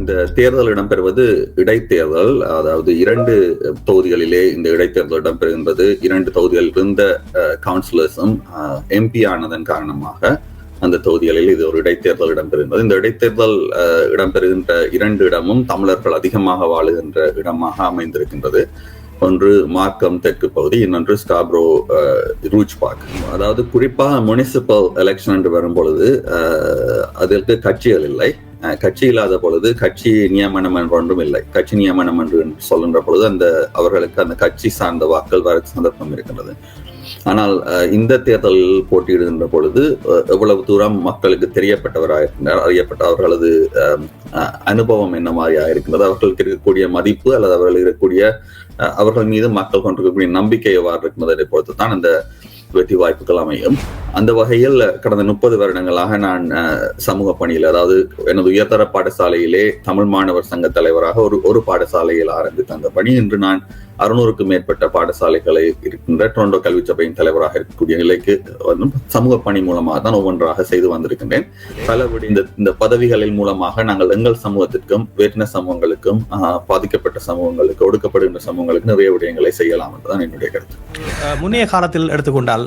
இந்த தேர்தல் இடம்பெறுவது இடைத்தேர்தல் அதாவது இரண்டு தொகுதிகளிலே இந்த இடைத்தேர்தல் இடம்பெறுகின்றது. இரண்டு தொகுதிகளில் இருந்த கவுன்சிலர்ஸும் எம்பி ஆனதன் காரணமாக அந்த தொகுதிகளில் இது ஒரு இடைத்தேர்தல் இடம்பெறுகின்றது. இந்த இடைத்தேர்தல் இடம்பெறுகின்ற இரண்டு இடமும் தமிழர்கள் அதிகமாக வாழுகின்ற இடமாக அமைந்திருக்கின்றது. ஒன்று மார்க்கம் தெற்கு பகுதி இன்னொன்று ஸ்டாப்ரோ ரூச் பார்க் அதாவது குறிப்பாக முனிசிபல் எலெக்ஷன் என்று வரும் பொழுது அதற்கு கட்சிகள் இல்லை. கட்சி இல்லாத பொழுது கட்சி நியமனம் என்று ஒன்றும் இல்லை. கட்சி நியமனம் என்று சொல்லுகின்ற பொழுது அந்த அவர்களுக்கு அந்த கட்சி சார்ந்த வாக்கள் வர சந்தர்ப்பம் இருக்கின்றது. ஆனால் இந்த தேர்தலில் போட்டியிடுகின்ற பொழுது எவ்வளவு தூரம் மக்களுக்கு தெரியப்பட்டவராயிருக்கின்றனர் அறியப்பட்ட அவர்களது அனுபவம் என்ன மாதிரியாக இருக்கின்றது? அவர்களுக்கு இருக்கக்கூடிய மதிப்பு அல்லது அவர்கள் இருக்கக்கூடிய அவர்கள் மீது மக்கள் கொண்டிருக்கக்கூடிய நம்பிக்கை எவ்வாறு இருக்கின்றதை பொறுத்து தான் அந்த வெற்றி வாய்ப்புகள் அமையும். அந்த வகையில் கடந்த முப்பது வருடங்களாக நான் சமூக பணியில் அதாவது எனது உயர்தர பாடசாலையிலே தமிழ் மாணவர் சங்க தலைவராக ஒரு ஒரு பாடசாலையில் ஆரம்பித்த அந்த பணி. இன்று நான் அறுநூறுக்கும் மேற்பட்ட பாடசாலைகளை இருக்கின்ற டொரண்டோ கல்வி சபையின் தலைவராக இருக்கக்கூடிய நிலைக்கு சமூக பணி மூலமாக தான் ஒவ்வொன்றாக செய்து வந்திருக்கின்றேன். பல இந்த இந்த பதவிகளின் மூலமாக நாங்கள் எங்கள் சமூகத்திற்கும் வேற்றின சமூகங்களுக்கும் பாதிக்கப்பட்ட சமூகங்களுக்கு ஒடுக்கப்படுகின்ற சமூகங்களுக்கு நிறைய விடயங்களை செய்யலாம் என்றுதான் என்னுடைய கருத்து. முன்னைய காலத்தில் எடுத்துக்கொண்டால்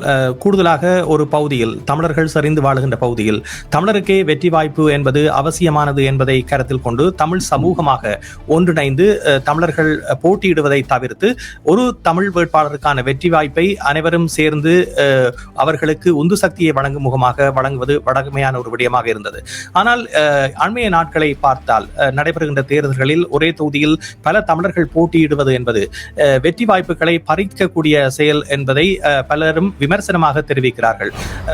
கூடுதலாக ஒரு பகுதியில் தமிழர்கள் சரிந்து வாழுகின்ற பகுதியில் தமிழருக்கே வெற்றி வாய்ப்பு என்பது அவசியமானது என்பதை கருத்தில் கொண்டு தமிழ் சமூகமாக ஒன்றிணைந்து தமிழர்கள் போட்டியிடுவதை தவிர்த்து ஒரு தமிழ் வேட்பாளருக்கான வெற்றி வாய்ப்பை அனைவரும் சேர்ந்து அவர்களுக்கு உந்து சக்தியை வழங்கும் முகமாக வழங்குவது வழக்கமையான ஒரு விடயமாக இருந்தது. ஆனால் அண்மைய நாட்களை பார்த்தால் நடைபெறுகின்ற தேர்தல்களில் ஒரே தொகுதியில் பல தமிழர்கள் போட்டியிடுவது என்பது வெற்றி வாய்ப்புகளை பறிக்கக்கூடிய செயல் என்பதை பலரும் விமர்சனமாக தெரிவிக்கிறார்கள்.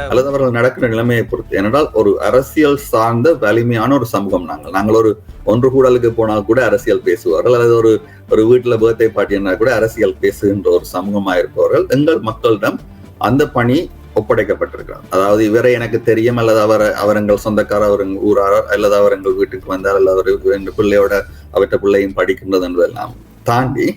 அல்லது அவர்கள் நடக்கிற நிலைமையை பொறுத்து. ஏனென்றால் ஒரு அரசியல் சார்ந்த வலிமையான ஒரு சமூகம் நாங்கள். நாங்கள் ஒரு ஒன்று கூடலுக்கு போனால் கூட அரசியல் பேசுவார்கள். அல்லது ஒரு ஒரு வீட்டுல பர்த்டே பாட்டினா கூட அரசியல் பேசுகின்ற ஒரு சமூகமா இருப்பவர்கள். எங்கள் மக்களிடம் அந்த பணி ஒப்படைக்கப்பட்டிருக்கிறார் அதாவது இவரை எனக்கு தெரியும் அல்லது அவர் அவர் எங்கள் சொந்தக்கார அவர் ஊரார் அல்லது அவர் எங்கள் வீட்டுக்கு வந்தார் அல்லது அவர் எங்கள் பிள்ளையோட அவற்ற பிள்ளையும் படிக்கின்றது என்பதெல்லாம் தாண்டி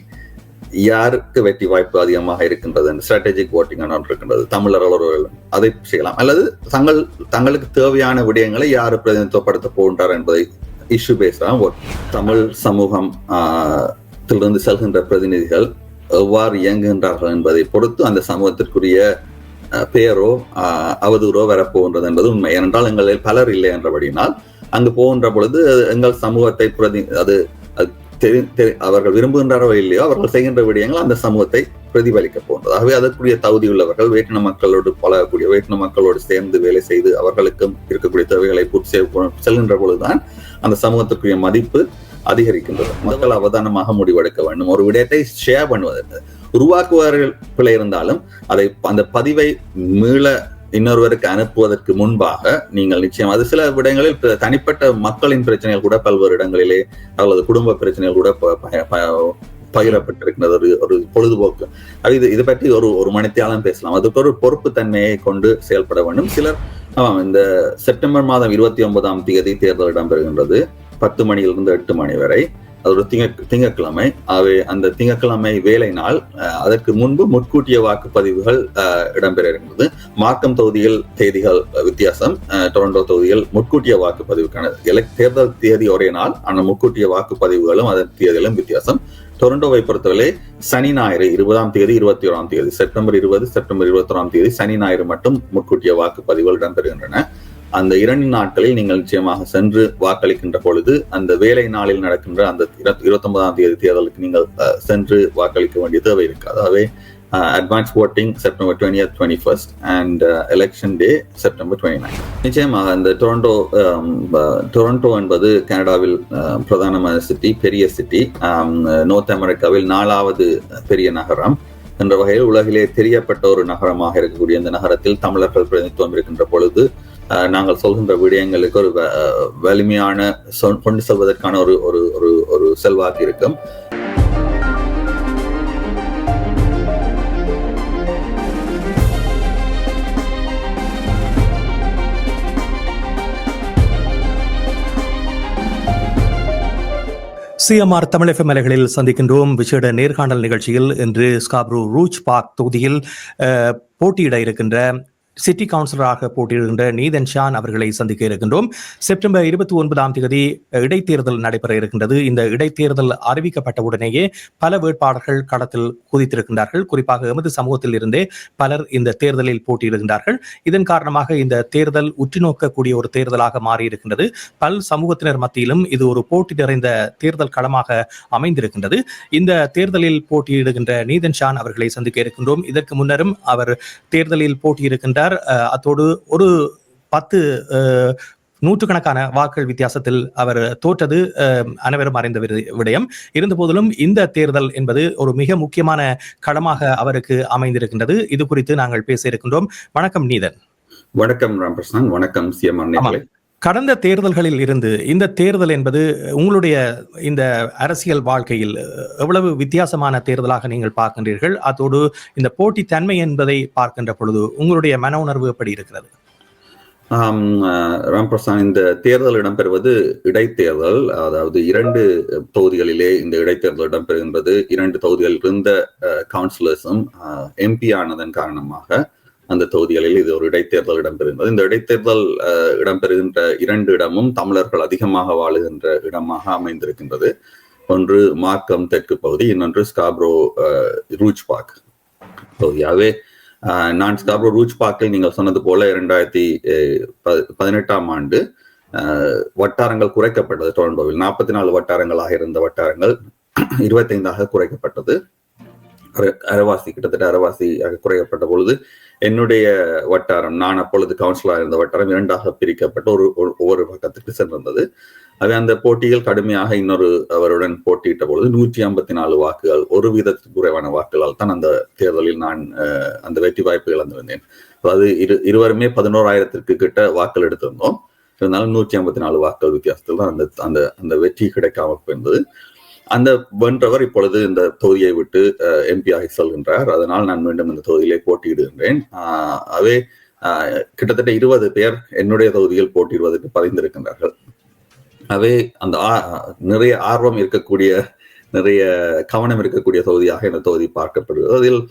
யாருக்கு வெற்றி வாய்ப்பு அதிகமாக இருக்கின்றது ஸ்ட்ராட்டஜிக் ஓட்டிங் இருக்கின்றது தமிழர் அலுவலர்கள் அதை செய்யலாம். அல்லது தங்கள் தங்களுக்கு தேவையான விடயங்களை யார் பிரதிநிதித்துவப்படுத்த போகின்றார் என்பதை இஷ்யூ பேசலாம் தமிழ் சமூகம் இருந்து செல்கின்ற பிரதிநிதிகள் எவ்வாறு இயங்குகின்றார்கள் என்பதை பொறுத்து அந்த சமூகத்திற்குரிய பெயரோ அவதூறோ வரப்போகின்றது என்பது உண்மை. ஏனென்றால் எங்களில் பலர் இல்லை என்றபடினால் அங்கு போகின்ற பொழுது எங்கள் சமூகத்தை பிரதி அது அவர்கள் விரும்புகின்றாரோ இல்லையோ அவர்கள் செய்கின்ற விடயங்கள் அந்த சமூகத்தை பிரதிபலிக்க போன்றது ஆகவே அதற்குரிய தகுதி உள்ளவர்கள் வேட்டின மக்களோடு பழகக்கூடிய வேட்டின மக்களோடு சேர்ந்து வேலை செய்து அவர்களுக்கும் இருக்கக்கூடிய தேவைகளை பூர்த்தி செல்கின்ற பொழுதுதான் அந்த சமூகத்திற்குரிய மதிப்பு அதிகரிக்கின்றது. மக்கள் அவதானமாக முடிவெடுக்க வேண்டும். ஒரு விடயத்தை ஷேர் பண்ணுவதற்கு உருவாக்குவார்கள் பிழை இருந்தாலும் அதை அந்த பதிவை மீள இன்னொருவருக்கு அனுப்புவதற்கு முன்பாக நீங்கள் நிச்சயம் அது சில விடங்களில் தனிப்பட்ட மக்களின் பிரச்சனைகள் கூட பல்வேறு இடங்களிலே அல்லது குடும்ப பிரச்சனைகள் கூட பகிரப்பட்டிருக்கிறது. ஒரு ஒரு பொழுதுபோக்கு. அது இது இது பற்றி ஒரு ஒரு மணித்தியாலும் பேசலாம். அதுக்கு ஒரு பொறுப்பு தன்மையை கொண்டு செயல்பட வேண்டும். சிலர் ஆமாம் இந்த செப்டம்பர் மாதம் இருபத்தி ஒன்பதாம் தேதி தேர்தல் இடம்பெறுகின்றது. பத்து மணியிலிருந்து எட்டு மணி வரை. ஒரு திங்க திங்கக்கிழமை. அவை அந்த திங்கக்கிழமை வேலை நாள் அதற்கு முன்பு முன்கூட்டிய வாக்குப்பதிவுகள் இடம்பெற இருந்தது. மார்க்கம் தொகுதியில் தேதிகள் வித்தியாசம். டொரண்டோ தொகுதியில் முன்கூட்டிய வாக்குப்பதிவுக்கான தேர்தல் தேதி ஒரே நாள் ஆனால் முன்கூட்டிய வாக்குப்பதிவுகளும் அதன் தேதிகளும் வித்தியாசம். டொரண்டோவை பொறுத்தவரை சனி ஞாயிறு இருபதாம் தேதி இருபத்தி ஓராம் தேதி செப்டம்பர் இருபது செப்டம்பர் இருபத்தி ஓராம் தேதி சனி ஞாயிறு மட்டும் முன்கூட்டிய வாக்குப்பதிவுகள் இடம்பெறுகின்றன. அந்த இரண்டு நாட்களில் நீங்கள் நிச்சயமாக சென்று வாக்களிக்கின்ற பொழுது அந்த வேலை நாளில் நடக்கின்ற அந்த இருபத்தொன்பதாம் தேதி தேர்தலுக்கு நீங்கள் சென்று வாக்களிக்க வேண்டிய தேவை இருக்காது. அதாவது advance voting September twenty twenty first and election day September twenty nine நிச்சயமாக இந்த டொரண்டோ டொரண்டோ என்பது கனடாவில் பிரதானமான சிட்டி பெரிய சிட்டி நோர்த் அமெரிக்காவில் நாலாவது பெரிய நகரம். என்ற வகையில் உலகிலே தெரியப்பட்ட ஒரு நகரமாக இருக்கக்கூடிய இந்த நகரத்தில் தமிழர்கள் பிரதிநிதித்துவம் இருக்கின்ற பொழுது நாங்கள் சொல்கின்ற விடயங்களுக்கு ஒரு வலிமையான கொண்டு செல்வதற்கான ஒரு ஒரு ஒரு ஒரு செல்வாக்கு இருக்கும். சிஎம்ஆர் தமிழக மலைகளில் சந்திக்கின்றோம். விசேட நேர்காணல் நிகழ்ச்சியில் இன்று ஸ்காப்ரூ ரூச் பார்க் தொகுதியில் போட்டியிட இருக்கின்ற சிட்டி கவுன்சிலராக போட்டியிடுகின்ற நீதன் ஷான் அவர்களை சந்திக்க இருக்கின்றோம். செப்டம்பர் இருபத்தி ஒன்பதாம் தேதி இடைத்தேர்தல் நடைபெற இருக்கின்றது. இந்த இடைத்தேர்தல் அறிவிக்கப்பட்ட உடனேயே பல வேட்பாளர்கள் களத்தில் குதித்திருக்கின்றார்கள். குறிப்பாக எமது சமூகத்தில் இருந்தே பலர் இந்த தேர்தலில் போட்டியிடுகின்றார்கள். இதன் காரணமாக இந்த தேர்தல் உற்றுநோக்கக்கூடிய ஒரு தேர்தலாக மாறியிருக்கின்றது. பல் சமூகத்தினர் மத்தியிலும் இது ஒரு போட்டி நிறைந்த தேர்தல் களமாக அமைந்திருக்கின்றது. இந்த தேர்தலில் போட்டியிடுகின்ற நீதன் ஷான் அவர்களை சந்திக்க இருக்கின்றோம். இதற்கு முன்னரும் அவர் தேர்தலில் போட்டியிருக்கின்ற அஹ், அத்தோடு ஒரு பத்து நூற்றுக்கணக்கான வாக்குகள் வித்தியாசத்தில் அவர் தோற்றது அனைவரும் அறிந்த விடயம். இருந்த போதிலும் இந்த தேர்தல் என்பது ஒரு மிக முக்கியமான களமாக அவருக்கு அமைந்திருக்கின்றது. இது குறித்து நாங்கள் பேச இருக்கின்றோம். வணக்கம் நீதன். வணக்கம் ராமகிருஷ்ணன். வணக்கம் சிஎம் கடந்த தேர்தல்களில் இருந்து இந்த தேர்தல் என்பது உங்களுடைய இந்த அரசியல் வாழ்க்கையில் எவ்வளவு வித்தியாசமான தேர்தலாக நீங்கள் பார்க்கின்றீர்கள் அதோடு இந்த போட்டி தன்மை என்பதை பார்க்கின்ற பொழுது உங்களுடைய மன உணர்வு எப்படி இருக்கிறது? ராம்பிரசாத் இந்த தேர்தல் இடம்பெறுவது இடைத்தேர்தல் அதாவது இரண்டு தொகுதிகளிலே இந்த இடைத்தேர்தல் இடம்பெறுகின்றது. இரண்டு தொகுதிகளில் இருந்த கவுன்சிலர்ஸும் எம்பி ஆனதன் காரணமாக அந்த தொகுதிகளில் இது ஒரு இடைத்தேர்தல் இடம்பெறுகின்றது. இந்த இடைத்தேர்தல் இடம்பெறுகின்ற இரண்டு இடமும் தமிழர்கள் அதிகமாக வாழுகின்ற இடமாக அமைந்திருக்கின்றது. ஒன்று மார்க்கம் தெற்கு பகுதி இன்னொன்று ஸ்காப்ரோ அஹ், ரூச் பார்க் பகுதியாகவே ஆஹ் நான் ஸ்காப்ரோ ரூச் பார்க்கில் நீங்கள் சொன்னது போல இரண்டாயிரத்தி அஹ், ப- பதினெட்டாம் ஆண்டு ஆஹ், வட்டாரங்கள் குறைக்கப்பட்டது. டொரண்டோவில் நாற்பத்தி நாலு வட்டாரங்களாக இருந்த வட்டாரங்கள் இருபத்தைந்தாக குறைக்கப்பட்டது. அரவாசி கிட்டத்தட்ட அரவாசி குறையப்பட்ட பொழுது என்னுடைய வட்டாரம் நான் அப்பொழுது கவுன்சிலராக இருந்த வட்டாரம் இரண்டாக பிரிக்கப்பட்டு ஒரு ஒவ்வொரு பக்கத்துக்கு சென்றிருந்தது. அது அந்த போட்டியில் கடுமையாக இன்னொரு அவருடன் போட்டியிட்ட பொழுது நூற்றி ஐம்பத்தி நாலு வாக்குகள் ஒரு வீதத்துக்கு குறைவான வாக்குகளால் தான் அந்த தேர்தலில் நான் அஹ், அந்த வெற்றி வாய்ப்பு இழந்திருந்தேன். அதாவது இரு இருவருமே பதினோராயிரத்திற்கு கிட்ட வாக்கள் எடுத்திருந்தோம். இருந்தாலும் நூற்றி ஐம்பத்தி நாலு வாக்குகள் வித்தியாசத்தில் தான் அந்த அந்த அந்த வெற்றி கிடைக்காம போயிருந்தது. அந்த வென்றவர் இப்பொழுது இந்த தொகுதியை விட்டு எம்பி செல்கின்றார். அதனால் நான் மீண்டும் இந்த தொகுதியிலே போட்டியிடுகின்றேன். ஆஹ் அவே ஆஹ் கிட்டத்தட்ட இருபது பேர் என்னுடைய தொகுதியில் போட்டியிடுவதற்கு பதிந்திருக்கின்றார்கள் அவே அந்த ஆ- நிறைய ஆர்வம் இருக்கக்கூடிய நிறைய கவனம் இருக்கக்கூடிய தொகுதியாக இந்த தொகுதி பார்க்கப்படுகிறது. அதில்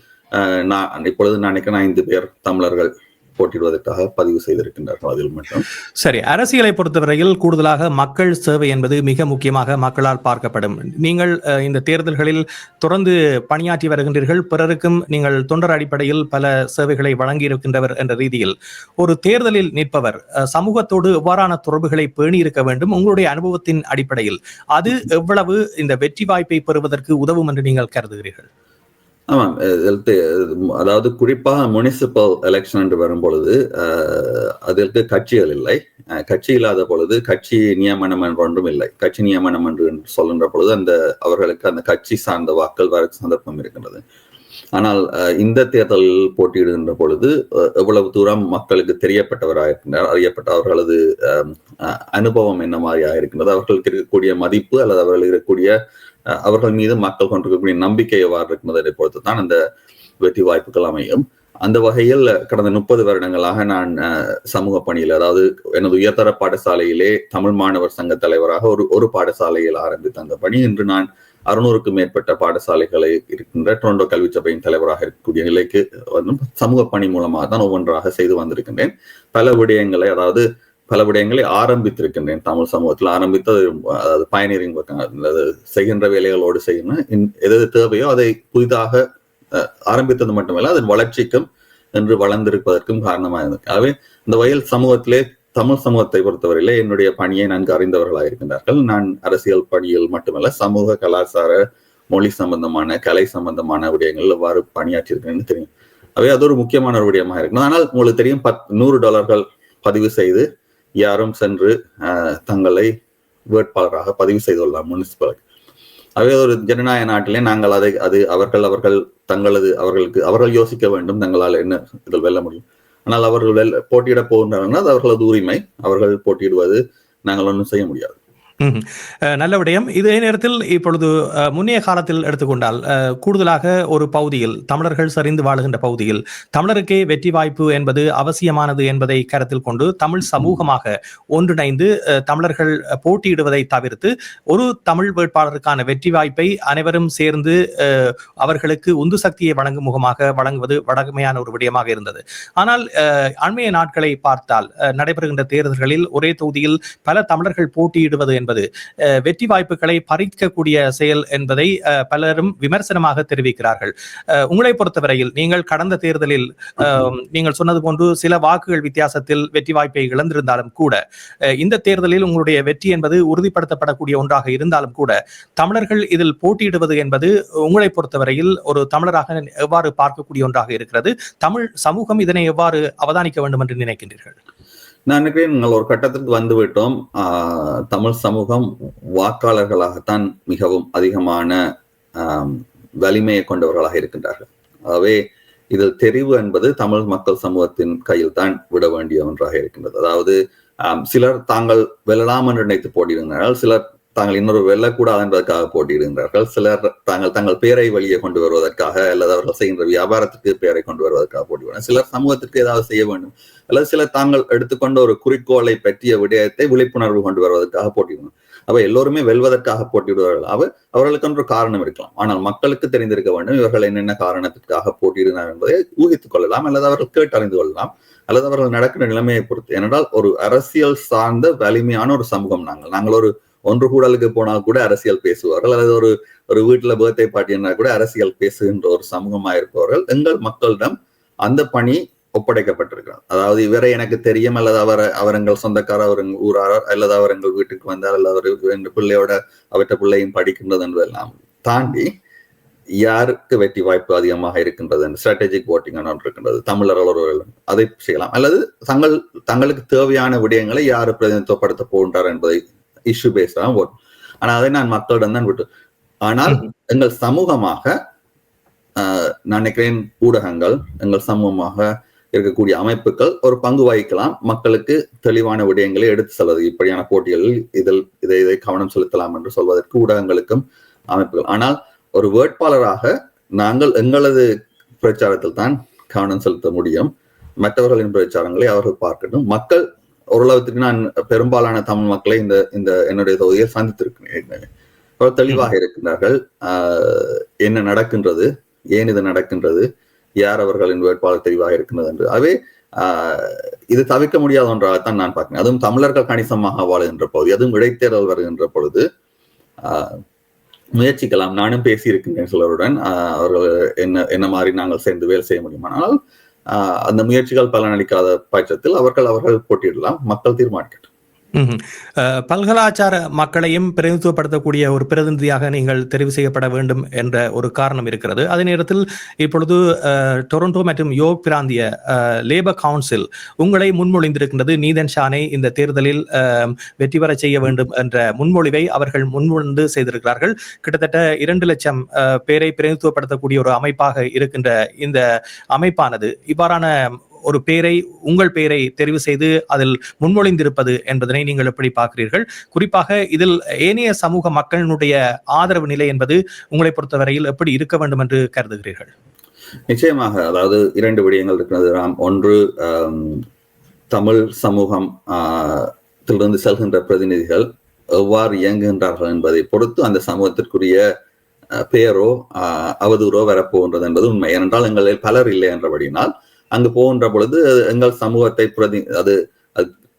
நான் இப்பொழுது நினைக்கிறேன் ஐந்து பேர் தமிழர்கள் போட்டியிடுவதற்காக பதிவு செய்திருக்கின்றார்கள் அதில் மட்டும். சரி அரசியலை பொறுத்தவரையில் கூடுதலாக மக்கள் சேவை என்பது மிக முக்கியமாக மக்களால் பார்க்கப்படும். நீங்கள் இந்த தேர்தல்களில் தொடர்ந்து பணியாற்றி வருகின்றீர்கள் பிறருக்கும் நீங்கள் தொண்டர் அடிப்படையில் பல சேவைகளை வழங்கி இருக்கின்றவர் என்ற ரீதியில். ஒரு தேர்தலில் நிற்பவர் அஹ், சமூகத்தோடு எவ்வாறான தொடர்புகளை பேணி இருக்க வேண்டும் உங்களுடைய அனுபவத்தின் அடிப்படையில்? அது எவ்வளவு இந்த வெற்றி வாய்ப்பை பெறுவதற்கு உதவும் என்று நீங்கள் கருதுகிறீர்கள்? ஆமாம் அதாவது குறிப்பாக முனிசிபல் எலெக்ஷன் என்று வரும் பொழுது அஹ், அதற்கு கட்சிகள் இல்லை. அஹ், கட்சி இல்லாத பொழுது கட்சி நியமனம் என்று ஒன்றும் இல்லை. கட்சி நியமனம் என்று சொல்லுகின்ற பொழுது அந்த அவர்களுக்கு அந்த கட்சி சார்ந்த வாக்கள் வர சந்தர்ப்பம் இருக்கின்றது. ஆனால் அஹ், இந்த தேர்தலில் போட்டியிடுகின்ற பொழுது எவ்வளவு தூரம் மக்களுக்கு தெரியப்பட்டவராக இருக்கின்றார் அறியப்பட்ட அவர்களது அஹ், அஹ், அனுபவம் என்ன மாதிரியாக இருக்கின்றது அவர்களுக்கு இருக்கக்கூடிய மதிப்பு அல்லது அவர்களுக்கு இருக்கக்கூடிய அவர்கள் மீது மக்கள் கொண்டிருக்கக்கூடிய நம்பிக்கை எவ்வாறு இருக்கின்றதை பொறுத்து தான் அந்த வெற்றி வாய்ப்புகள் அமையும். அந்த வகையில் கடந்த முப்பது வருடங்களாக நான் சமூக பணியில் அதாவது எனது உயர்தர பாடசாலையிலே தமிழ் மாணவர் சங்க தலைவராக ஒரு ஒரு பாடசாலையில் ஆரம்பித்த அந்த பணி. இன்று நான் அறுநூறுக்கும் மேற்பட்ட பாடசாலைகளை இருக்கின்ற டொரண்டோ கல்வி சபையின் தலைவராக இருக்கக்கூடிய நிலைக்கு வந்து சமூக பணி மூலமாக தான் ஒவ்வொன்றாக செய்து வந்திருக்கின்றேன். பல விடயங்களை அதாவது பல விடயங்களை ஆரம்பித்திருக்கின்றேன். தமிழ் சமூகத்தில் ஆரம்பித்து அதாவது பயணியரிங் செய்கின்ற வேலைகளோடு செய்யணும் இன்- எது தேவையோ அதை புதிதாக ஆரம்பித்தது மட்டுமல்ல அதன் வளர்ச்சிக்கும் என்று வளர்ந்திருப்பதற்கும் காரணமாக இருந்தது ஆகவே இந்த வயல் சமூகத்திலே தமிழ் சமூகத்தை பொறுத்தவரையிலே என்னுடைய பணியை நன்கு அறிந்தவர்களாக இருக்கின்றார்கள். நான் அரசியல் பணியில் மட்டுமல்ல சமூக கலாச்சார மொழி சம்பந்தமான கலை சம்பந்தமான விடயங்கள் எவ்வாறு பணியாற்றியிருக்கிறேன்னு தெரியும். அவை அது ஒரு முக்கியமான ஒரு விடயமாக இருக்கணும் ஆனால் உங்களுக்கு தெரியும் பத் நூறு டாலர்கள் பதிவு செய்து யாரும் சென்று தங்களை வேட்பாளராக பதிவு செய்துள்ளார் முனிசிபல். அவை ஒரு ஜனநாயக நாட்டிலே நாங்கள் அதை அது அவர்கள் அவர்கள் தங்களது அவர்களுக்கு அவர்கள் யோசிக்க வேண்டும் தங்களால் என்ன இதில் வெல்ல முடியும். ஆனால் அவர்கள் வெல் போட்டியிட போகின்றனர் அது அவர்களது உரிமை. அவர்கள் போட்டியிடுவது நாங்கள் ஒன்றும் செய்ய முடியாது. நல்ல விடயம். இதே நேரத்தில் இப்பொழுது முன்னைய காலத்தில் எடுத்துக்கொண்டால் கூடுதலாக ஒரு பகுதியில் தமிழர்கள் சரிந்து வாழுகின்ற பகுதியில் தமிழருக்கே வெற்றி வாய்ப்பு என்பது அவசியமானது என்பதை கருத்தில் கொண்டு தமிழ் சமூகமாக ஒன்றிணைந்து தமிழர்கள் போட்டியிடுவதை தவிர்த்து ஒரு தமிழ் வேட்பாளருக்கான வெற்றி வாய்ப்பை அனைவரும் சேர்ந்து அஹ், அவர்களுக்கு உந்து சக்தியை வழங்கும் முகமாக வழங்குவது வழக்கமையான ஒரு விடயமாக இருந்தது. ஆனால் அண்மைய நாட்களை பார்த்தால் அஹ், நடைபெறுகின்ற தேர்தல்களில் ஒரே தொகுதியில் பல தமிழர்கள் போட்டியிடுவது என்பது அஹ், வெற்றி வாய்ப்புகளை பறிக்கக்கூடிய செயல் என்பதை பலரும் விமர்சனமாக தெரிவிக்கிறார்கள். உங்களை பொறுத்தவரையில் நீங்கள் கடந்த தேர்தலில் நீங்கள் சொன்னது போன்று சில வாக்குகள் வித்தியாசத்தில் வெற்றி வாய்ப்பை இழந்திருந்தாலும் கூட இந்த தேர்தலில் உங்களுடைய வெற்றி என்பது உறுதிப்படுத்தப்படக்கூடிய ஒன்றாக இருந்தாலும் கூட தமிழர்கள் இதில் போட்டியிடுவது என்பது உங்களை பொறுத்தவரையில் ஒரு தமிழராக எவ்வாறு பார்க்கக்கூடிய ஒன்றாக இருக்கிறது? தமிழ் சமூகம் இதனை எவ்வாறு அவதானிக்க வேண்டும் என்று நினைக்கின்றீர்கள்? நான் நினைக்கிறேன் நீங்கள் ஒரு கட்டத்திற்கு வந்துவிட்டோம் ஆஹ், தமிழ் சமூகம் வாக்காளர்களாகத்தான் மிகவும் அதிகமான வலிமையை கொண்டவர்களாக இருக்கின்றார்கள். ஆகவே இதில் தெரிவு என்பது தமிழ் மக்கள் சமூகத்தின் கையில் தான் விட வேண்டிய ஒன்றாக இருக்கின்றது. அதாவது சிலர் தாங்கள் வெல்லலாம் என்று நினைத்து போட்டியிடுகிறார்கள் சிலர் தாங்கள் இன்னொரு வெல்லக்கூடாது என்பதற்காக போட்டியிடுகிறார்கள் சிலர் தாங்கள் தங்கள் பெயரை வழியை கொண்டு வருவதற்காக அல்லது அவர்கள் செய்கின்ற வியாபாரத்துக்கு பெயரை கொண்டு வருவதற்காக போட்டியிடுவார்கள். சிலர் சமூகத்திற்கு ஏதாவது செய்ய வேண்டும். அல்லது சிலர் தாங்கள் எடுத்துக்கொண்ட ஒரு குறிக்கோளை பற்றிய விடயத்தை விழிப்புணர்வு கொண்டு வருவதற்காக போட்டியிடணும் அவ எல்லோருமே வெல்வதற்காக போட்டியிடுவார்கள். அவ அவர்களுக்கு காரணம் இருக்கலாம். ஆனால் மக்களுக்கு தெரிந்திருக்க வேண்டும் இவர்கள் என்னென்ன காரணத்திற்காக போட்டியிடுகிறார் என்பதை ஊகித்துக் கொள்ளலாம். அல்லது அவர்கள் கேட்டறிந்து கொள்ளலாம். அல்லது அவர்கள் நடக்கிற நிலைமையை பொறுத்து. ஏனென்றால் ஒரு அரசியல் சார்ந்த வலிமையான ஒரு சமூகம் நாங்கள். நாங்கள் ஒரு ஒன்று கூடலுக்கு போனால் கூட அரசியல் பேசுவார்கள் அல்லது ஒரு ஒரு வீட்டுல பர்த்டே பார்ட்டினா கூட அரசியல் பேசுகின்ற ஒரு சமூகமாக இருப்பவர்கள். எங்கள் மக்களிடம் அந்த பணி ஒப்படைக்கப்பட்டிருக்கிறார் அதாவது இவரை எனக்கு தெரியும் அல்லது அவர் அவர் எங்கள் சொந்தக்காரர் அவர் எங்கள் ஊரார் அல்லது அவர் எங்கள் வீட்டுக்கு வந்தார் அல்லது அவர் எங்கள் பிள்ளையோட அவற்ற பிள்ளையும் படிக்கின்றது என்பதெல்லாம் தாண்டி யாருக்கு வெற்றி வாய்ப்பு அதிகமாக இருக்கின்றது ஸ்ட்ராட்டஜிக் ஓட்டிங் இருக்கின்றது தமிழர்கள் ஒருவர்கள் அதை செய்யலாம். அல்லது தங்கள் தங்களுக்கு தேவையான விடயங்களை யார் பிரதிநிதித்துவப்படுத்த போகின்றார் என்பதை இஷ்யூ பேஸ்டாக ஓட்டும் ஆனா அதை நான் மக்களிடம் தான் விட்டு ஆனால் எங்கள் சமூகமாக நான் நினைக்கிறேன் ஊடகங்கள் எங்கள் சமூகமாக இருக்கக்கூடிய அமைப்புகள் ஒரு பங்கு வகிக்கலாம். மக்களுக்கு தெளிவான விடயங்களை எடுத்து செல்வது. இப்படியான போட்டிகளில் இதில் இதை இதை கவனம் செலுத்தலாம் என்று சொல்வதற்கு ஊடகங்களுக்கும் அமைப்புகள். ஆனால் ஒரு வேட்பாளராக நாங்கள் எங்களது பிரச்சாரத்தில் தான் கவனம் செலுத்த முடியும். மற்றவர்களின் பிரச்சாரங்களை அவர்கள் பார்க்கட்டும். மக்கள் ஓரளவுக்கு நான் பெரும்பாலான தமிழ் மக்களை இந்த இந்த என்னுடைய தொகுதியில் சந்தித்திருக்கிறேன் தெளிவாக இருக்கின்றார்கள். ஆஹ், என்ன நடக்கின்றது ஏன் இது நடக்கின்றது யார் அவர்களின் வேட்பாளர் தெளிவாக இருக்கின்றது என்று. ஆஹ், இது தவிர்க்க முடியாத ஒன்றாகத்தான் நான் பார்க்கிறேன். அதுவும் தமிழர்கள் கணிசமாக வாழுகின்ற பகுதி அதுவும் இடைத்தேர்தல் வருகின்ற பொழுது ஆஹ், முயற்சிக்கலாம். நானும் பேசியிருக்கின்றேன் சிலருடன். ஆஹ், அவர்கள் என்ன என்ன மாதிரி நாங்கள் சேர்ந்து வேலை செய்ய முடியுமானால் அந்த முயற்சிகள் பலனளிக்காத பட்சத்தில் அவர்கள் அவர்கள் போட்டியிடலாம். மக்கள் தீர்மானிக்கட்டும். பல்கலாச்சார மக்களையும் பிரதிநிதித்துவப்படுத்தக்கூடிய ஒரு பிரதிநிதியாக நீங்கள் தெரிவு செய்யப்பட வேண்டும் என்ற ஒரு காரணம் இருக்கிறது. அதே நேரத்தில் இப்பொழுது டொரண்டோ மற்றும் யோக் பிராந்திய லேபர் கவுன்சில் உங்களை முன்மொழிந்திருக்கின்றது. நீதன் ஷானை இந்த தேர்தலில் வெற்றி பெற செய்ய வேண்டும் என்ற முன்மொழிவை அவர்கள் முன்மொழிந்து செய்திருக்கிறார்கள். கிட்டத்தட்ட இரண்டு லட்சம் பேரை பிரதிநிதித்துவப்படுத்தக்கூடிய ஒரு அமைப்பாக இருக்கின்ற இந்த அமைப்பானது இவ்வாறான ஒரு பேரை உங்கள் பெயரை தெரிவு செய்து அதில் முன்மொழிந்திருப்பது என்பதனை நீங்கள் எப்படி பார்க்கிறீர்கள்? குறிப்பாக இதில் ஏனைய சமூக மக்களினுடைய ஆதரவு நிலை என்பது உங்களை பொறுத்தவரையில் எப்படி இருக்க வேண்டும் என்று கருதுகிறீர்கள்? நிச்சயமாக. அதாவது இரண்டு விடயங்கள் இருக்கிறது. ராம் ஒன்று தமிழ் சமூகம் ஆஹ், திலிருந்து செல்கின்ற பிரதிநிதிகள் எவ்வாறு இயங்குகின்றார்கள் என்பதை பொறுத்து அந்த சமூகத்திற்குரிய பெயரோ ஆஹ், அவதூறோ வரப்போகின்றது என்பது உண்மை. ஏனென்றால் எங்களில் பலர் இல்லை என்றபடினால் அங்கு போகின்ற பொழுது எங்கள் சமூகத்தை பிரதி அது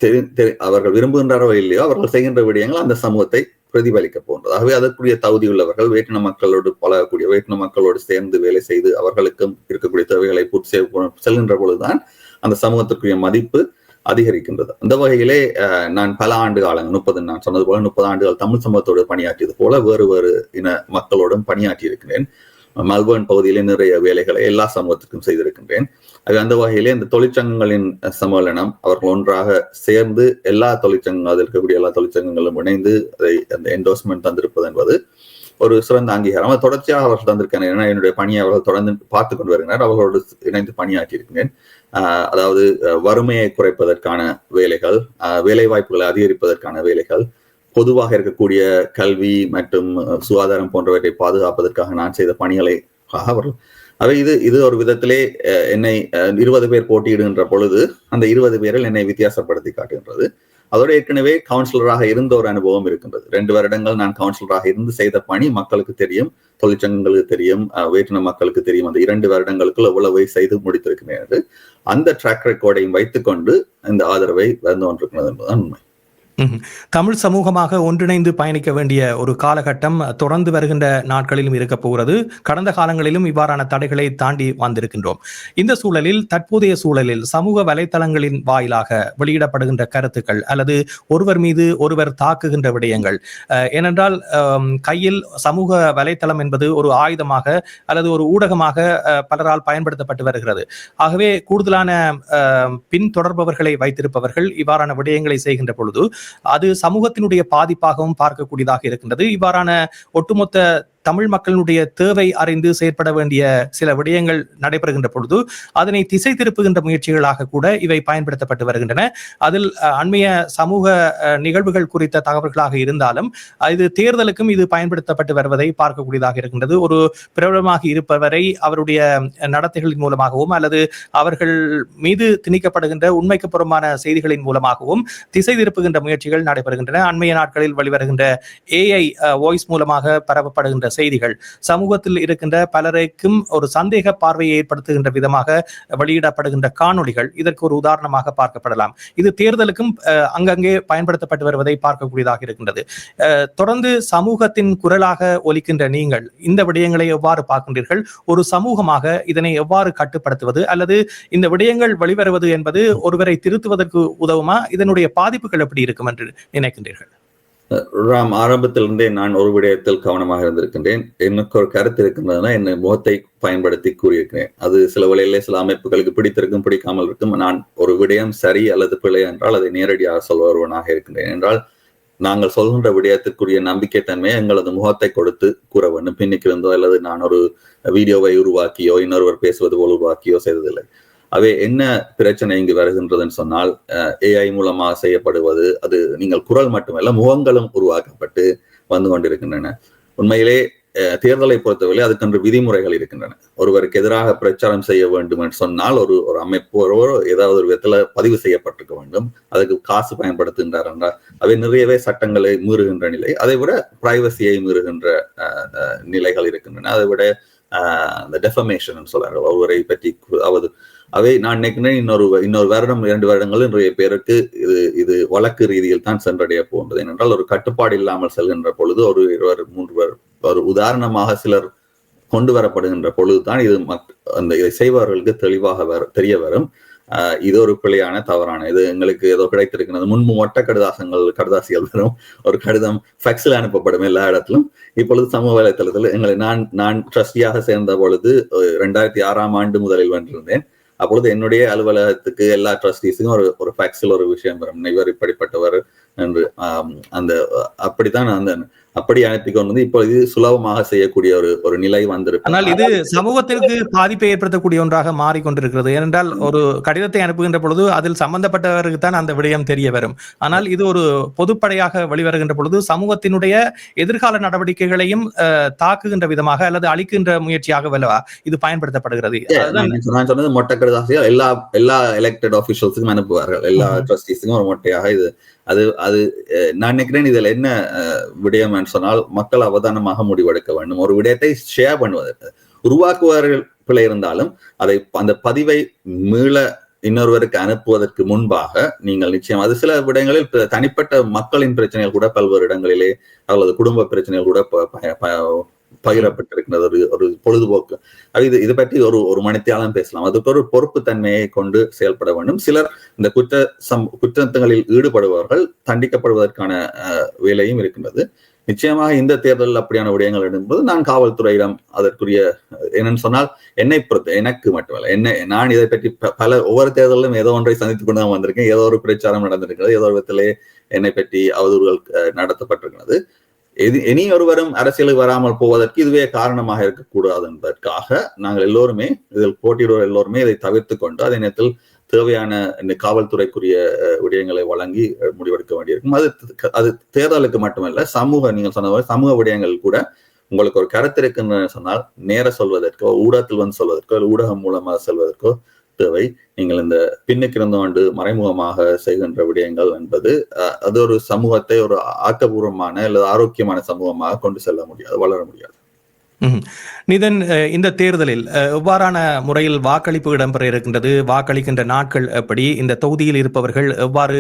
தெரி- தெரி- அவர்கள் விரும்புகின்றாரோ இல்லையோ அவர்கள் செய்கின்ற விடயங்கள் அந்த சமூகத்தை பிரதிபலிக்க போன்றது ஆகவே அதற்குரிய தகுதி உள்ளவர்கள் வேட்டின மக்களோடு பழகக்கூடிய வேட்டின மக்களோடு சேர்ந்து வேலை செய்து அவர்களுக்கும் இருக்கக்கூடிய தேவைகளை பூர்த்தி செய்ய செல்கின்ற பொழுதுதான் அந்த சமூகத்திற்குரிய மதிப்பு அதிகரிக்கின்றது. அந்த வகையிலே நான் பல ஆண்டு காலங்கள் முப்பது நான் சொன்னது போல முப்பது ஆண்டுகள் தமிழ் சமூகத்தோடு பணியாற்றியது போல வேறு வேறு இன மக்களோடும் பணியாற்றி இருக்கிறேன் மல்பர்ன் பகுதியிலே நிறைய வேலைகளை எல்லா சமூகத்திற்கும் செய்திருக்கின்றேன். அந்த வகையிலே இந்த தொழிற்சங்கங்களின் சம்மேளனம் அவர்கள் ஒன்றாக சேர்ந்து எல்லா தொழிற்சங்கங்கள் அதில் இருக்கக்கூடிய எல்லா தொழிற்சங்கங்களும் இணைந்து அதை அந்த என்டோஸ்மெண்ட் தந்திருப்பது என்பது ஒரு சிறந்த அங்கீகாரம். அது தொடர்ச்சியாக அவர்கள் தந்திருக்காங்க ஏன்னா என்னுடைய பணியை அவர்கள் தொடர்ந்து பார்த்து கொண்டு வருகிறார் அவர்களோடு இணைந்து பணியாற்றி இருக்கிறேன் ஆஹ் அதாவது அஹ், வறுமையை குறைப்பதற்கான வேலைகள் ஆஹ், வேலை வாய்ப்புகளை அதிகரிப்பதற்கான வேலைகள் பொதுவாக இருக்கக்கூடிய கல்வி மற்றும் அஹ், சுகாதாரம் போன்றவற்றை பாதுகாப்பதற்காக நான் செய்த பணிகளை அவர்கள் அவை இது இது ஒரு விதத்திலே அஹ், என்னை அஹ், இருபது பேர் போட்டியிடுகின்ற பொழுது அந்த இருபது பேரில் என்னை வித்தியாசப்படுத்தி காட்டுகின்றது. அதோட ஏற்கனவே கவுன்சிலராக இருந்த ஒரு அனுபவம் இருக்கின்றது. ரெண்டு வருடங்கள் நான் கவுன்சிலராக இருந்து செய்த பணி மக்களுக்கு தெரியும் தொழிற்சங்கங்களுக்கு தெரியும் வேற்றின மக்களுக்கு தெரியும். அந்த இரண்டு வருடங்களுக்குள் எவ்வளவு செய்து முடித்திருக்கிறேன் என்று அந்த ட்ராக் ரெக்கார்டையும் வைத்துக்கொண்டு இந்த ஆதரவை வந்து கொண்டிருக்கிறது என்பதுதான் உண்மை. தமிழ் சமூகமாக ஒன்றிணைந்து பயணிக்க வேண்டிய ஒரு காலகட்டம் தொடர்ந்து வருகின்ற நாட்களிலும் இருக்க போகிறது. கடந்த காலங்களிலும் இவ்வாறான தடைகளை தாண்டி வந்திருக்கின்றோம். இந்த சூழலில் தற்போதைய சூழலில் சமூக வலைதளங்களின் வாயிலாக வெளியிடப்படுகின்ற கருத்துக்கள் அல்லது ஒருவர் மீது ஒருவர் தாக்குகின்ற விடயங்கள் அஹ், ஏனென்றால் கையில் சமூக வலைத்தளம் என்பது ஒரு ஆயுதமாக அல்லது ஒரு ஊடகமாக பலரால் பயன்படுத்தப்பட்டு வருகிறது. ஆகவே கூடுதலான பின்தொடர்பவர்களை வைத்திருப்பவர்கள் இவ்வாறான விடயங்களை செய்கின்ற பொழுது அது சமூகத்தினுடைய பாதிப்பாகவும் பார்க்கக்கூடியதாக இருக்கின்றது. இவ்வாறான ஒட்டுமொத்த தமிழ் மக்களினுடைய தேவை அறிந்து செயற்பட வேண்டிய சில விடயங்கள் நடைபெறுகின்ற பொழுது அதனை திசை திருப்புகின்ற முயற்சிகளாக கூட இவை பயன்படுத்தப்பட்டு வருகின்றன. அதில் அஹ், அண்மைய சமூக நிகழ்வுகள் குறித்த தகவல்களாக இருந்தாலும் இது தேர்தலுக்கும் இது பயன்படுத்தப்பட்டு வருவதை பார்க்கக்கூடியதாக இருக்கின்றது. ஒரு பிரபலமாக இருப்பவரை அவருடைய நடத்தைகளின் மூலமாகவும் அல்லது அவர்கள் மீது திணிக்கப்படுகின்ற உண்மைக்கு புறமான செய்திகளின் மூலமாகவும் திசை திருப்புகின்ற முயற்சிகள் நடைபெறுகின்றன. அண்மைய நாட்களில் வெளிவருகின்ற ஏஐ வாய்ஸ் மூலமாக பரப்பப்படுகின்ற செய்திகள். சமூகத்தில் இருக்கின்ற பலருக்கும் ஒரு சந்தேக பார்வையை ஏற்படுத்துகின்ற விதமாக வெளியிடப்படுகின்ற காணொளிகள் இதற்கு ஒரு உதாரணமாக பார்க்கப்படலாம். இது தேர்தலுக்கும் அஹ், அங்கங்கே பயன்படுத்தப்பட்டு வருவதை பார்க்கக்கூடியதாக இருக்கின்றது. அஹ், தொடர்ந்து சமூகத்தின் குரலாக ஒலிக்கின்ற நீங்கள் இந்த விடயங்களை எவ்வாறு பார்க்கின்றீர்கள்? ஒரு சமூகமாக இதனை எவ்வாறு கட்டுப்படுத்துவது? அல்லது இந்த விடயங்கள் வெளிவருவது என்பது ஒருவரை திருத்துவதற்கு உதவுமா? இதனுடைய பாதிப்புகள் எப்படி இருக்கும் என்று நினைக்கின்றீர்கள்? ராம் ஆரம்பத்திலிருந்தே நான் ஒரு விடயத்தில் கவனமாக இருந்திருக்கின்றேன். எனக்கு ஒரு கருத்து இருக்கின்றதுனா என் முகத்தை பயன்படுத்தி கூறியிருக்கிறேன். அது சில வழியிலே சில அமைப்புகளுக்கு பிடித்திருக்கும் பிடிக்காமல் இருக்கும். நான் ஒரு விடயம் சரி அல்லது பிழை என்றால் அதை நேரடியாக சொல்வருவனாக இருக்கின்றேன் என்றால் நாங்கள் சொல்கின்ற விடயத்திற்குரிய நம்பிக்கை தன்மையை எங்களது முகத்தை கொடுத்து கூற வேண்டும். பின்னுக்கு இருந்தோ அல்லது நான் ஒரு வீடியோவை உருவாக்கியோ இன்னொருவர் பேசுவது போல் உருவாக்கியோ செய்ததில்லை. அவை என்ன பிரச்சனை இங்கு வருகின்றதுன்னு சொன்னால் ஏஐ மூலமாக செய்யப்படுவது அது நீங்கள் குரல் மட்டுமல்ல முகங்களும் உருவாக்கப்பட்டு வந்து கொண்டிருக்கின்றன. உண்மையிலே தேர்தலை பொறுத்தவரை அதுக்கென்று விதிமுறைகள் இருக்கின்றன. ஒருவருக்கு எதிராக பிரச்சாரம் செய்ய வேண்டும் என்று சொன்னால் ஒரு ஒரு அமைப்பு ஒருவர் ஏதாவது ஒரு விதத்துல பதிவு செய்யப்பட்டிருக்க வேண்டும். அதுக்கு காசு பயன்படுத்துகின்றார் என்றால் அவை நிறையவே சட்டங்களை மீறுகின்ற நிலை. அதை விட பிரைவசியை மீறுகின்ற அஹ், நிலைகள் இருக்கின்றன. அதை விட அந்த டெஃபமேஷன் சொல்றாங்க. ஒருவரை பற்றி கு- அவது அவை நான் நினைக்கிறேன் இன்னொரு இன்னொரு வருடம் இரண்டு வருடங்கள் இன்றைய பேருக்கு இது இது வழக்கு ரீதியில் தான் சென்றடைய போன்றது. ஏனென்றால் ஒரு கட்டுப்பாடு இல்லாமல் செல்கின்ற பொழுது ஒரு இருவர் மூன்று ஒரு உதாரணமாக சிலர் கொண்டு வரப்படுகின்ற பொழுதுதான் இது மக் அந்த இதை செய்பவர்களுக்கு தெளிவாக வர தெரிய வரும். இது ஒரு பிழையான தவறான இது எங்களுக்கு ஏதோ கிடைத்திருக்கிறது. முன்பு மொட்டை கடிதாசங்கள் கடுதாசிகள் வரும் ஒரு கடிதம் ஃபேக்ஸில் அனுப்பப்படும் எல்லா இடத்திலும். இப்பொழுது சமூக வலைத்தளத்தில் எங்களை நான் நான் ட்ரஸ்டியாக சேர்ந்த பொழுது ரெண்டாயிரத்தி ஆறாம் ஆண்டு முதலில் வென்றிருந்தேன் அப்பொழுது என்னுடைய அலுவலகத்துக்கு எல்லா ட்ரஸ்டீஸுக்கும் ஒரு ஒரு ஃபேக்ஸில் ஒரு விஷயம் வரும். இவர் இப்படிப்பட்டவர் என்று அந்த அப்படித்தான் அந்த அப்படி அனுப்பி கொண்டு வந்து இப்பொழுது சுலபமாக செய்யக்கூடிய ஒரு ஒரு நிலை வந்திருக்கு ஆனால் இது சமூகத்திற்கு பாதிப்பை ஏற்படுத்தக்கூடிய ஒன்றாக மாறிக்கொண்டிருக்கிறது. ஏனென்றால் ஒரு கடிதத்தை அனுப்புகின்ற பொழுது அதில் சம்பந்தப்பட்டவருக்கு தான் அந்த விடயம் தெரிய வரும். ஆனால் இது ஒரு பொதுப்படையாக வெளிவருகின்ற பொழுது சமூகத்தினுடைய எதிர்கால நடவடிக்கைகளையும் தாக்குகின்ற விதமாக அல்லது அழிக்கின்ற முயற்சியாக வல்லவா இது பயன்படுத்தப்படுகிறது. நான் சொன்னது மொட்டை கடிதாசிகள் எல்லா எல்லா எலெக்டட் ஆஃபிஷியல்ஸுக்கும் அனுப்புவார்கள். எல்லா. ட்ரஸ்டீஸுக்கும் ஒரு மொட்டையாக இது அது அது நான் நினைக்கிறேன் இதுல என்ன விடயம் என்று சொன்னால் மக்கள் அவதானமாக முடிவெடுக்க வேண்டும். ஒரு விடயத்தை ஷேர் பண்ணுவதற்கு உருவாக்குவார்கள் பிழை இருந்தாலும் அதை அந்த பதிவை மீள இன்னொருவருக்கு அனுப்புவதற்கு முன்பாக நீங்கள் நிச்சயம் அது சில விடயங்களில் தனிப்பட்ட மக்களின் பிரச்சனைகள் கூட பல்வேறு இடங்களிலே அல்லது குடும்ப பிரச்சனைகள் கூட ப- பகிரப்பட்டிருக்கிறது ஒரு ஒரு பொழுதுபோக்கு. அது இது இது பற்றி ஒரு ஒரு மணித்தியாலம் பேசலாம். அதுக்கு ஒரு பொறுப்பு தன்மையை கொண்டு செயல்பட வேண்டும். சிலர் இந்த குற்ற சம் குற்றங்களில் ஈடுபடுபவர்கள் தண்டிக்கப்படுவதற்கான அஹ், வேலையும் இருக்கின்றது. நிச்சயமாக இந்த தேர்தலில் அப்படியான விடயங்கள் எடுக்கும்போது நான் காவல்துறையிடம் அதற்குரிய என்னன்னு சொன்னால் என்னை பொறுத்த எனக்கு மட்டுமல்ல என்ன நான் இதை பற்றி பல ஒவ்வொரு தேர்தலிலும் ஏதோ ஒன்றை சந்தித்துக் கொண்டு தான் வந்திருக்கேன். ஏதோ ஒரு பிரச்சாரம் நடந்திருக்கிறது. ஏதோ ஒரு விதத்திலே என்னை பற்றி அவதூறுகள் அஹ், நடத்தப்பட்டிருக்கிறது. எது இனி ஒருவரும் அரசியலுக்கு வராமல் போவதற்கு இதுவே காரணமாக இருக்கக்கூடாது என்பதற்காக நாங்கள் எல்லோருமே இதில் போட்டியிடுவோர் எல்லோருமே இதை தவிர்த்து கொண்டு அதே நேரத்தில் தேவையான இந்த காவல்துறைக்குரிய அஹ், விடயங்களை வழங்கி முடிவெடுக்க வேண்டியிருக்கும். அது அது தேர்தலுக்கு மட்டுமல்ல சமூக நீங்கள் சொன்ன சமூக விடயங்கள் கூட உங்களுக்கு ஒரு கருத்து இருக்குன்னு சொன்னால் நேர சொல்வதற்கோ ஊடகத்தில் வந்து சொல்வதற்கோ இல்லை ஊடகம் மூலமாக சொல்வதற்கோ தேவை நீங்கள் இந்த பின்னுக்கு இருந்தோண்டு மறைமுகமாக செய்கின்ற விடயங்கள் என்பது அது ஒரு சமூகத்தை ஒரு ஆக்கபூர்வமான அல்லது ஆரோக்கியமான சமூகமாக கொண்டு செல்ல முடியாது வளர முடியாது. நிதன் இந்த தேர்தலில் எவ்வாறான முறையில் வாக்களிப்பு இடம்பெற இருக்கின்றது வாக்களிக்கின்ற நாட்கள் எப்படி இந்த தொகுதியில் இருப்பவர்கள் எவ்வாறு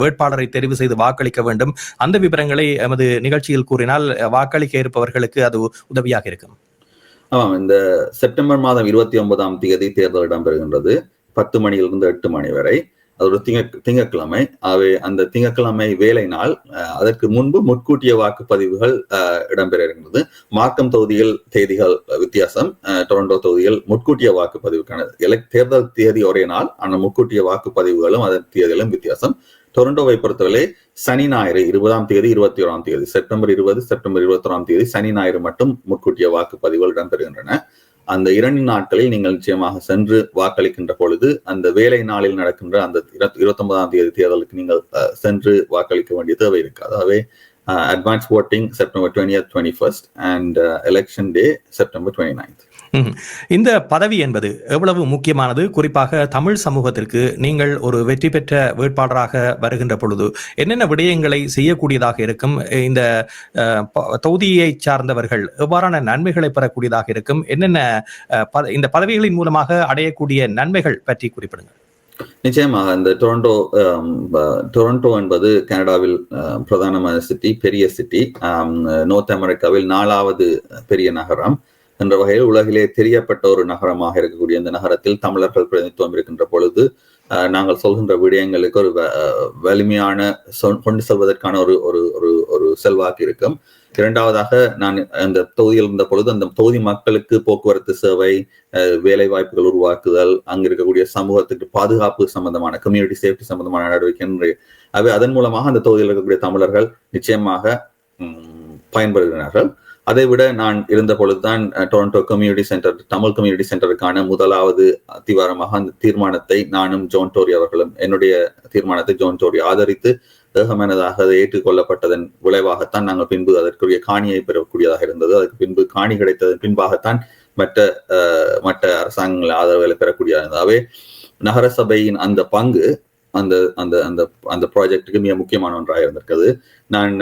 வேட்பாளரை தெரிவு செய்து வாக்களிக்க வேண்டும் அந்த விவரங்களை எமது நிகழ்ச்சியில் கூறினால் வாக்களிக்க இருப்பவர்களுக்கு அது உதவியாக இருக்கும். ஆமாம் இந்த செப்டம்பர் மாதம் இருபத்தி ஒன்பதாம் தேதி தேர்தல் இடம்பெறுகின்றது. பத்து மணியிலிருந்து எட்டு மணி வரை. ஒரு திங்க திங்கக்கிழமை. அவை அந்த திங்கக்கிழமை வேலை நாள் அதற்கு முன்பு முன்கூட்டிய வாக்குப்பதிவுகள் இடம்பெற இருந்தது மார்க்கம் தொகுதியில் தேதிகள் வித்தியாசம். டொரண்டோ தொகுதியில் முன்கூட்டிய வாக்குப்பதிவுக்கான elect- தேர்தல் தேதி ஒரே நாள் ஆனால் முன்கூட்டிய வாக்குப்பதிவுகளும் அதன் தேதிகளும் வித்தியாசம். டொரண்டோவை பொறுத்தவரை சனி ஞாயிறு இருபதாம் தேதி இருபத்தி ஓராம் தேதி செப்டம்பர் இருபது செப்டம்பர் இருபத்தி ஓராம் தேதி சனி ஞாயிறு மட்டும் முன்கூட்டிய வாக்குப்பதிவுகள் இடம்பெறுகின்றன. அந்த இரண்டு நாட்களில் நீங்கள் நிச்சயமாக சென்று வாக்களிக்கின்ற பொழுது அந்த வேலை நாளில் நடக்கின்ற அந்த இருபத்தொன்பதாம் தேதி தேர்தலுக்கு நீங்கள் அஹ், சென்று வாக்களிக்க வேண்டிய தேவை இருக்காது அதாவது advance voting September twenty twenty first and election day September twenty ninth இந்த பதவி என்பது எவ்வளவு முக்கியமானது? குறிப்பாக தமிழ் சமூகத்திற்கு நீங்கள் ஒரு வெற்றி பெற்ற வேட்பாளராக வருகின்ற பொழுது என்னென்ன விடயங்களை செய்யக்கூடியதாக இருக்கும்? இந்த தொகுதியை சார்ந்தவர்கள் எவ்வாறான நன்மைகளை பெறக்கூடியதாக இருக்கும்? என்னென்ன அஹ், பத- இந்த பதவிகளின் மூலமாக அடையக்கூடிய நன்மைகள் பற்றி குறிப்பிடுங்கள். நிச்சயமாக இந்த டொரண்டோ டொரண்டோ என்பது கனடாவில் பிரதானமான சிட்டி பெரிய சிட்டி. நோர்த் அமெரிக்காவில் நாலாவது பெரிய நகரம். என்ற வகையில் உலகிலே தெரியப்பட்ட ஒரு நகரமாக இருக்கக்கூடிய இந்த நகரத்தில் தமிழர்கள் பிரதிநிதித்துவம் இருக்கின்ற பொழுது நாங்கள் சொல்கின்ற விடயங்களுக்கு ஒரு வலிமையான கொண்டு செல்வதற்கான ஒரு ஒரு ஒரு ஒரு செல்வாக்கு இருக்கும். இரண்டாவதாக நான் அந்த தொகுதியில் இருந்த பொழுது அந்த தொகுதி மக்களுக்கு போக்குவரத்து சேவை அஹ், வேலை வாய்ப்புகள் உருவாக்குதல் அங்க இருக்கக்கூடிய சமூகத்துக்கு பாதுகாப்பு சம்பந்தமான கம்யூனிட்டி சேஃப்டி சம்பந்தமான நடவடிக்கை அவை அதன் மூலமாக அந்த தொகுதியில் இருக்கக்கூடிய தமிழர்கள் நிச்சயமாக பயன்படுகிறார்கள் அதை விட நான் இருந்த பொழுதுதான் Toronto community centre Tamil community சென்டருக்கான முதலாவது அத்திவாரமாக அந்த தீர்மானத்தை நானும் ஜோன் டோரி அவர்களும் என்னுடைய தீர்மானத்தை ஜோன் டோரி ஆதரித்து ஏகமனதாக அதை ஏற்றுக்கொள்ளப்பட்டதன் விளைவாகத்தான் நாங்கள் பின்பு அதற்குரிய காணியை பெறக்கூடியதாக இருந்தது. அதற்கு பின்பு காணி கிடைத்ததன் பின்பாகத்தான் மற்ற மற்ற அரசாங்கங்கள் ஆதரவுகளை பெறக்கூடியதாக இருந்தது. அவை நகரசபையின் அந்த பங்கு அந்த அந்த அந்த அந்த ப்ராஜெக்டுக்கு மிக முக்கியமான ஒன்றாக இருந்திருக்கிறது. நான்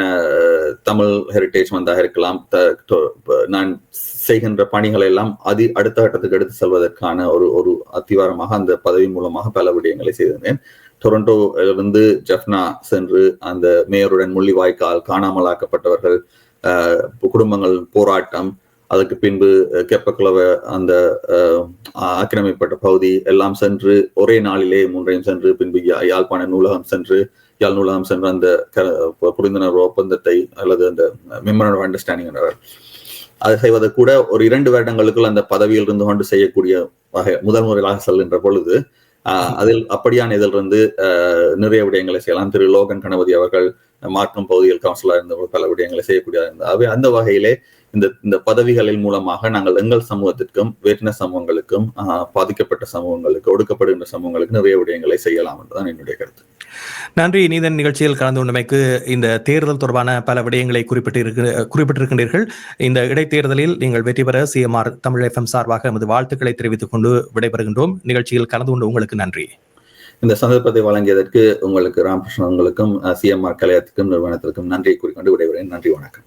தமிழ் ஹெரிட்டேஜ் வந்தாக இருக்கலாம் நான் செய்கின்ற பணிகளை எல்லாம் அதி அடுத்த கட்டத்துக்கு எடுத்து செல்வதற்கான ஒரு ஒரு அத்திவாரமாக அந்த பதவி மூலமாக பல விடயங்களை செய்திருந்தேன். டொரண்டோவிலிருந்து ஜஃப்னா சென்று அந்த மேயருடன் முள்ளிவாய்க்கால் காணாமலாக்கப்பட்டவர்கள் குடும்பங்கள் போராட்டம் அதுக்கு பின்பு கெப்பக்குளவை அந்த அஹ், பகுதி எல்லாம் சென்று ஒரே நாளிலே மூன்றையும் சென்று பின்பு யாழ்ப்பாண நூலகம் சென்று யாழ் நூலகம் சென்று அந்த க- புரிந்துணர்வு ஒப்பந்தத்தை அல்லது அந்த மெமரண்ட் ஆஃப் அண்டர்ஸ்டாண்டிங் அதை செய்வதை கூட ஒரு இரண்டு வருடங்களுக்குள் அந்த பதவியில் இருந்து கொண்டு செய்யக்கூடிய வகை முதல் முறையாக செல்கின்ற பொழுது ஆஹ் அதில் அப்படியான இதில் இருந்து ஆஹ் நிறைய விடயங்களை செய்யலாம். திரு லோகன் கணபதி அவர்கள் மார்க்கம் பகுதியில் கவுன்சிலர் இருந்த பல விடயங்களை செய்யக்கூடிய இருந்தார் அவை அந்த வகையிலே இந்த இந்த பதவிகளின் மூலமாக நாங்கள் எங்கள் சமூகத்திற்கும் வேற்றின சமூகங்களுக்கும் பாதிக்கப்பட்ட சமூகங்களுக்கு ஒடுக்கப்படுகின்ற சமூகங்களுக்கு நிறைய விடயங்களை செய்யலாம் என்றுதான் என்னுடைய கருத்து. நன்றி. நீதன் நிகழ்ச்சியில் கலந்து கொண்டமைக்கு இந்த தேர்தல் தொடர்பான பல விடயங்களை குறிப்பிட்டு குறிப்பிட்டிருக்கின்றீர்கள். இந்த இடைத்தேர்தலில் நீங்கள் வெற்றி பெற சிஎம்ஆர் தமிழ் எஃப்எம் சார்பாக எமது வாழ்த்துக்களை தெரிவித்துக் கொண்டு விடைபெறுகின்றோம். நிகழ்ச்சியில் கலந்து கொண்டு உங்களுக்கு நன்றி. இந்த சந்தர்ப்பத்தை வழங்கியதற்கு உங்களுக்கு ராமகிருஷ்ணன் உங்களுக்கும் சிஎம்ஆர் கலையத்துக்கும் நிறுவனத்திற்கும் நன்றியை கூறிக்கொண்டு விடைபெறுகிறேன். நன்றி வணக்கம்.